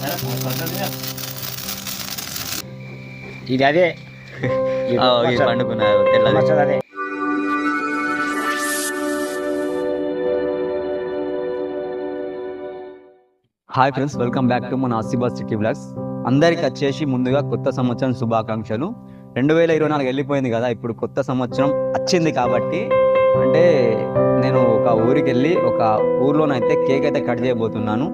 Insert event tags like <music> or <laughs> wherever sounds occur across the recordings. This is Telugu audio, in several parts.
<laughs> ఇది అదే. <laughs> పండుకున్నారు తెల్లది. అదే. Hi friends welcome back to మన ఆసిబాద్ సిటీ బ్లాగ్స్ అందరికి వచ్చేసి ముందుగా కొత్త సంవత్సరం శుభాకాంక్షలు. రెండు వేల ఇరవై నాలుగు వెళ్ళిపోయింది కదా ఇప్పుడు కొత్త సంవత్సరం వచ్చింది కాబట్టి అంటే నేను ఒక ఊరికి వెళ్ళి ఒక ఊర్లోనైతే కేక్ అయితే కట్ చేయబోతున్నాను.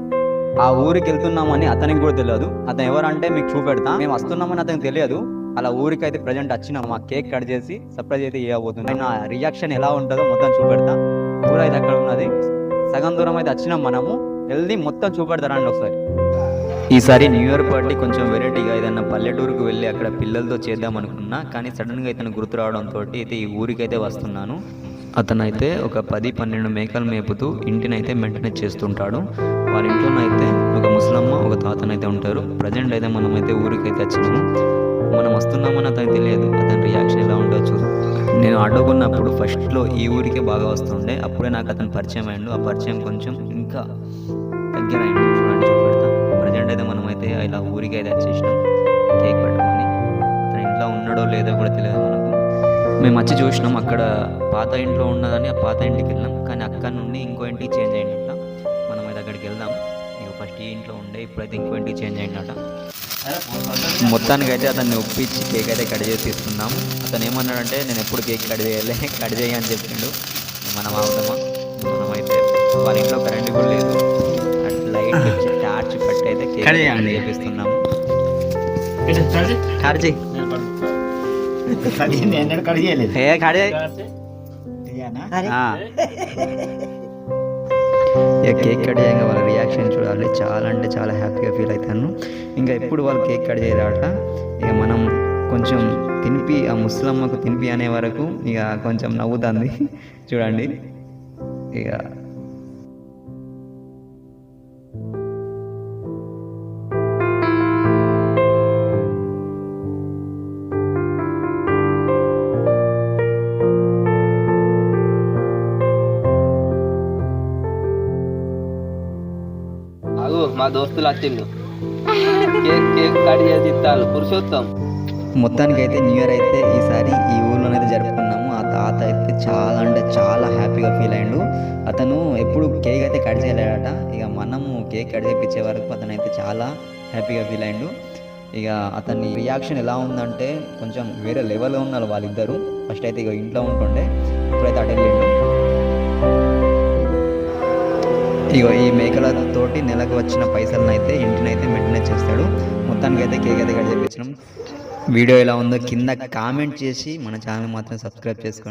ఆ ఊరికి వెళ్తున్నామని అతనికి కూడా తెలియదు. అతను ఎవరంటే మీకు చూపెడతా. మేము వస్తున్నామని అతనికి తెలియదు. అలా ఊరికి అయితే ప్రజెంట్ వచ్చినాం. మా కేక్ కట్ చేసి సర్ప్రైజ్ అయితే ఇవ్వబోతుంది నా రియాక్షన్ ఎలా ఉంటుందో మొత్తం చూపెడతా. ఊరు అయితే అక్కడ ఉన్నది. సగం దూరం అయితే వచ్చినాం మనము. వెళ్ళి మొత్తం చూపెడతారండి ఒకసారి. ఈసారి న్యూ ఇయర్ పార్టీ కొంచెం వెరైటీగా ఏదైనా పల్లెటూరుకు వెళ్ళి అక్కడ పిల్లలతో చేద్దాం అనుకున్నా కానీ సడన్గా ఇతను గుర్తు రావడంతో అయితే ఈ ఊరికైతే వస్తున్నాను. అతనైతే ఒక పది పన్నెండు మేకలు మేపుతూ ఇంటినైతే మెయింటెనెన్స్ చేస్తుంటాడు. వాళ్ళ ఇంట్లోనైతే ఒక ముసలమ్మ ఒక తాతనైతే ఉంటారు. ప్రజెంట్ అయితే మనమైతే ఊరికైతే వచ్చినాము మనం వస్తున్నామని అతనికి తెలియదు. అతని రియాక్షన్ ఎలా ఉండొచ్చు నేను అడ్డుకున్నప్పుడు ఫస్ట్లో ఈ ఊరికే బాగా వస్తుండే. అప్పుడే నాకు అతను పరిచయం అయ్యిండు. ఆ పరిచయం కొంచెం ఇంకా దగ్గర అయ్యిండు చూడండి చూపెడతా. ప్రజెంట్ అయితే మనమైతే ఇలా ఊరికి అయితే వచ్చేసినాం. కేక్ పట్టుకొని. అతను ఇంట్లో ఉన్నాడో లేదో కూడా తెలియదు మనకు. మేము వచ్చి చూసినాం అక్కడ పాత ఇంట్లో ఉన్నదని ఆ పాత ఇంటికి వెళ్ళాం. కానీ అక్కడ నుండి ఇంకో ఇంటికి చేంజ్ అయ్యిందట మనం అయితే అక్కడికి వెళ్దాం. ఇక ఫస్ట్ ఈ ఇంట్లో ఉండే ఇప్పుడైతే ఇంకో ఇంటికి చేంజ్ అయ్యిందట మొత్తానికి అయితే అతన్ని ఒప్పించి కేక్ అయితే కట్ చేసి తీసుకున్నాం అతను ఏమన్నాడంటే నేను ఎప్పుడు కేక్ కట్ చేయాలి కట్ చేయ అని చెప్పిండు. మనం అవుతామా మనమైతే వాళ్ళ ఇంట్లో కరెంట్ కూడా లేదు. లైట్ టార్చ్ పెట్టి అయితే కేక్. చేపిస్తున్నాము. కట్ చేయి. నేను కట్ చేయలేదు ఏ. ఇక కేక్ కట్ చేయగా వాళ్ళ రియాక్షన్ చూడాలి. చాలా అంటే చాలా హ్యాపీగా ఫీల్ అవుతాను. ఇంకా ఎప్పుడు వాళ్ళు కేక్ కట్ చేయరాట ఇక మనం కొంచెం తినిపి ఆ ముసలమ్మకు తినిపి అనే వరకు ఇక కొంచెం నవ్వుతుంది. చూడండి. ఇక మా దోస్తులు వచ్చిండు కేక్ కేక్ కట్ చేసి ఇస్తాను పురుషోత్తం. మొత్తానికి అయితే న్యూ ఇయర్ అయితే ఈసారి ఈ ఊర్లోనైతే జరుపుకున్నాము. ఆ తాత అయితే చాలా అంటే చాలా హ్యాపీగా ఫీల్ అయ్యిండు. అతను ఎప్పుడు కేక్ అయితే కట్ చేయలేడట. ఇక మనము కేక్ కట్ చేయించే వరకు అతను అయితే చాలా హ్యాపీగా ఫీల్ అయ్యిండు. ఇక అతని రియాక్షన్ ఎలా ఉందంటే కొంచెం వేరే లెవెల్లో ఉన్నారు వాళ్ళిద్దరూ. ఫస్ట్ అయితే ఇక ఇంట్లో ఉంటుండే. ఇప్పుడైతే అటు ఇగో ఈ మేకలతోటి నెలకు వచ్చిన పైసలను అయితే ఇంటినైతే అయితే మెయింటెనెన్స్ చేస్తాడు. మొత్తానికి అయితే కేక్ అయితే కట్ చేయించినాం వీడియో ఎలా ఉందో కింద కామెంట్ చేసి మన ఛానల్ మాత్రం సబ్స్క్రైబ్ చేసుకోండి.